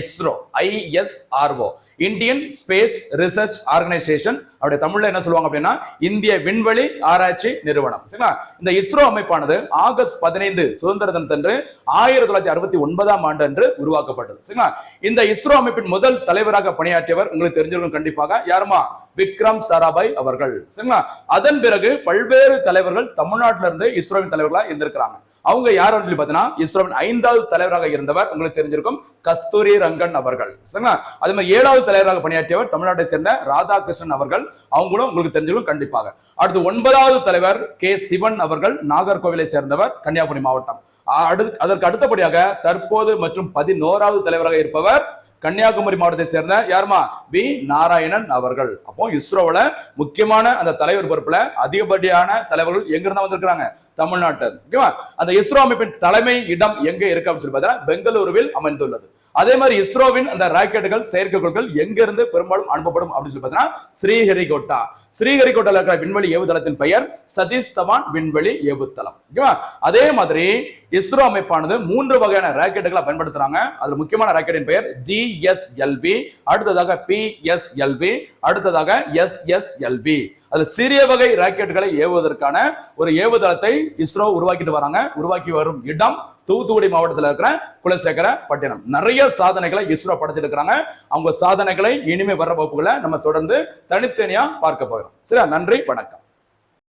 ISRO ISRO Indian space research organisation அவருடைய தமிழ்ல என்ன சொல்லுவாங்க அப்படின்னா இந்திய விண்வெளி ஆராய்ச்சி நிறுவனம். சரிங்களா? இந்த இஸ்ரோ அமைப்பானது ஆகஸ்ட் பதினைந்து சுதந்திர தினத்தன்று ஆயிரத்தி தொள்ளாயிரத்தி அறுபத்தி ஒன்பதாம் ஆண்டு அன்று உருவாக்கப்பட்டது. சரிங்களா? இந்த இஸ்ரோ அமைப்பின் முதல் தலைவராக பணியாற்றியவர் உங்களுக்கு தெரிஞ்சிருக்கும் கண்டிப்பாக யாருமா? விக்ரம் சாராபாய் அவர்கள். சரிங்களா? அதன் பிறகு பல்வேறு தலைவர்கள் தமிழ்நாட்டில இருந்து இஸ்ரோவின் தலைவர்களா இருந்திருக்கிறாங்க. அவங்க யார் சொல்லி பார்த்தீங்கன்னா இஸ்ரோவின் ஐந்தாவது தலைவராக இருந்தவர் உங்களுக்கு தெரிஞ்சிருக்கும் கஸ்தூரி ரங்கன் அவர்கள். சரிங்களா? அதே மாதிரி ஏழாவது தலைவராக பணியாற்றியவர் தமிழ்நாட்டை சேர்ந்த ராதாகிருஷ்ணன் அவர்கள். அவங்களும் உங்களுக்கு தெரிஞ்சிருக்கும் கண்டிப்பாக. அடுத்து ஒன்பதாவது தலைவர் கே சிவன் அவர்கள் நாகர்கோவிலை சேர்ந்தவர் கன்னியாகுமரி மாவட்டம். அடுத்து அதற்கு அடுத்தபடியாக தற்போது மற்றும் பதினோராவது தலைவராக இருப்பவர் கன்னியாகுமரி மாவட்டத்தை சேர்ந்த யாருமா? வி. நாராயணன் அவர்கள். அப்போ இஸ்ரோவில் முக்கியமான அந்த தலைவர் பொறுப்புல அதிகப்படியான தலைவர்கள் எங்க இருந்தா வந்திருக்கிறாங்க. தமிழ்நாட்டு ஓகேவா? அந்த இஸ்ரோ அமைப்பின் தலைமை இடம் எங்க இருக்கு அப்படின்னு சொல்லி பார்த்தா பெங்களூருவில் அமைந்துள்ளது. அதே மாதிரி இஸ்ரோவின் அந்த ராக்கெட்டுகள் செயற்கைக்கோள்கள் எங்க இருந்து பெரும்பாலும் அனுப்பப்படும் அப்படின்னு சொல்லி பார்த்தீங்கன்னா ஸ்ரீஹரிகோட்டா. ஸ்ரீஹரிகோட்டால இருக்கிற விண்வெளி ஏவுதளத்தின் பெயர் சதீஷ் தவான் விண்வெளி ஏவுத்தளம் ஓகேவா? அதே மாதிரி இஸ்ரோ அமைப்பானது மூன்று வகையான ராக்கெட்டுகளை பயன்படுத்துறாங்க. அதுல முக்கியமான ராக்கெட்டின் பெயர் ஜிஎஸ்எல்வி அடுத்ததாக பிஎஸ்எல்வி அடுத்ததாக எஸ்எஸ்எல்வி அது சிறிய வகை ராக்கெட்டுகளை ஏவுவதற்கான ஒரு ஏவுதளத்தை இஸ்ரோ உருவாக்கிட்டு வராங்க. உருவாக்கி வரும் இடம் தூத்துக்குடி மாவட்டத்தில் இருக்கிற குலசேகர பட்டினம். நிறைய சாதனைகளை இஸ்ரோ படைச்சிருக்கிறாங்க. இருக்கிறாங்க அவங்க சாதனைகளை இனிமே வர்ற வகுப்புகளை நம்ம தொடர்ந்து தனித்தனியா பார்க்க போகிறோம் சரியா? நன்றி வணக்கம்.